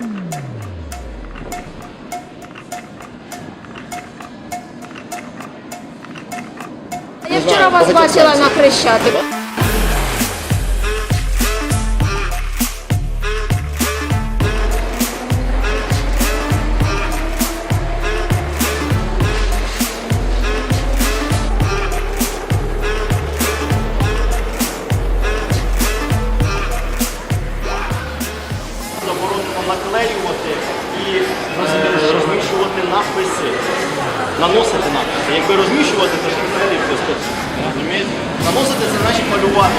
Я вчора вас бачила на Хрещатику. І розміщувати надписи, наносити надписи. Якби розміщувати, то взагалі просто. Наносити це значить малювати.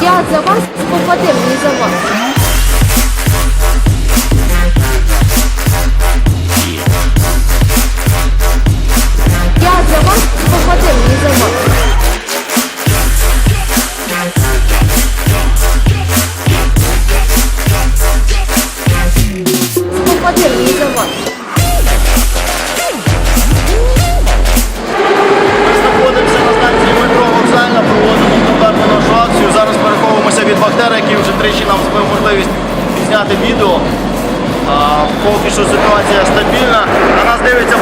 Я за вас попадем, не за вас. Який нам збив можливість зняти відео. Поки що ситуація стабільна. На нас дивиться